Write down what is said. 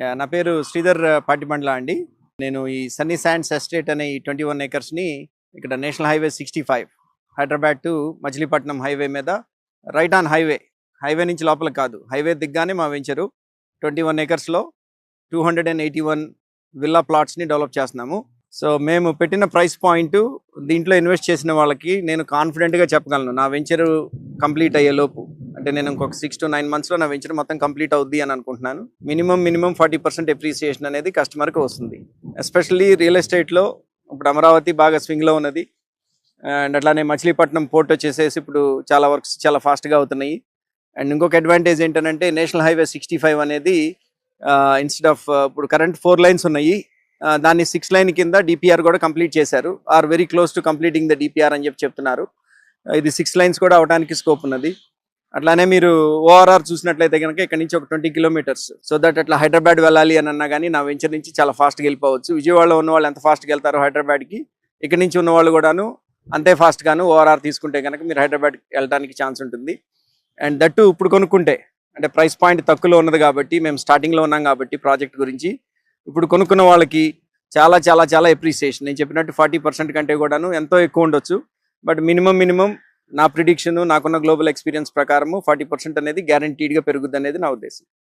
Yeah, నా పేరు శ్రీధర్ పాటిబండ్ల అండి. నేను ఈ సన్నీ శాండ్స్ ఎస్టేట్ అనే ఈ ట్వంటీ వన్ ఏకర్స్ని ఇక్కడ national highway sixty five Hyderabad to Machilipatnam highway మీద రైట్ ఆన్ హైవే. హైవే నుంచి లోపల కాదు హైవే దిగ్గానే మా venture. Twenty one ఏకర్స్లో two hundred and eighty one villa ప్లాట్స్ని develop చేస్తున్నాము. సో మేము పెట్టిన ప్రైస్ పాయింట్ దీంట్లో ఇన్వెస్ట్ చేసిన వాళ్ళకి నేను కాన్ఫిడెంట్గా చెప్పగలను. నా వెంచరు కంప్లీట్ అయ్యే లోపు అంటే నేను ఇంకొక సిక్స్ టు నైన్ మంత్స్లో నా వెంచర్ మొత్తం కంప్లీట్ అవుద్ది అని అనుకుంటున్నాను. Minimum minimum forty percent appreciation అనేది కస్టమర్కి వస్తుంది. ఎస్పెషల్లీ రియల్ ఎస్టేట్లో ఇప్పుడు అమరావతి బాగా స్వింగ్లో ఉన్నది. అండ్ అట్లానే మచిలీపట్నం పోర్ట్ వచ్చేసేసి ఇప్పుడు చాలా వర్క్స్ చాలా ఫాస్ట్గా అవుతున్నాయి. అండ్ ఇంకొక అడ్వాంటేజ్ ఏంటంటే నేషనల్ హైవే సిక్స్టీ ఫైవ్ అనేది ఇన్స్టెడ్ ఆఫ్ ఇప్పుడు కరెంట్ ఫోర్ లైన్స్ ఉన్నాయి దాన్ని సిక్స్ లైన్ కింద డిపిఆర్ కూడా కంప్లీట్ చేశారు. Are very close to completing the DPR అని చెప్పి చెప్తున్నారు. ఇది సిక్స్ లైన్స్ కూడా అవడానికి స్కోప్ ఉన్నది. అట్లానే మీరు ఓఆర్ఆర్ చూసినట్లయితే కనుక ఇక్కడ నుంచి ఒక ట్వంటీ కిలోమీటర్స్. సో దట్ అట్లా హైదరాబాద్ వెళ్ళాలి అని అన్నా కానీ నా వెంచర్ నుంచి చాలా ఫాస్ట్గా వెళ్ళిపోవచ్చు. విజయవాడలో ఉన్న వాళ్ళు ఎంత ఫాస్ట్గా వెళ్తారో హైదరాబాద్కి ఇక్కడ నుంచి ఉన్న వాళ్ళు కూడాను అంతే ఫాస్ట్గాను ఓఆర్ఆర్ తీసుకుంటే కనుక మీరు హైదరాబాద్ వెళ్ళడానికి ఛాన్స్ ఉంటుంది. అండ్ దట్టు ఇప్పుడు కొనుక్కుంటే అంటే ప్రైస్ పాయింట్ తక్కువలో ఉన్నది కాబట్టి మేము స్టార్టింగ్లో ఉన్నాం కాబట్టి ప్రాజెక్ట్ గురించి ఇప్పుడు కొనుక్కున్న వాళ్ళకి చాలా చాలా చాలా ఎప్రిసియేషన్ నేను చెప్పినట్టు ఫార్టీ పర్సెంట్ కంటే కూడాను ఎంతో ఎక్కువ ఉండొచ్చు. బట్ మినిమం మినిమం నా ప్రిడిక్షన్ నాకున్న గ్లోబల్ ఎక్స్పీరియన్స్ ప్రకారము ఫార్టీ పర్సెంట్ అనేది గ్యారంటీడ్గా పెరుగుద్ది అనేది నా ఉద్దేశం.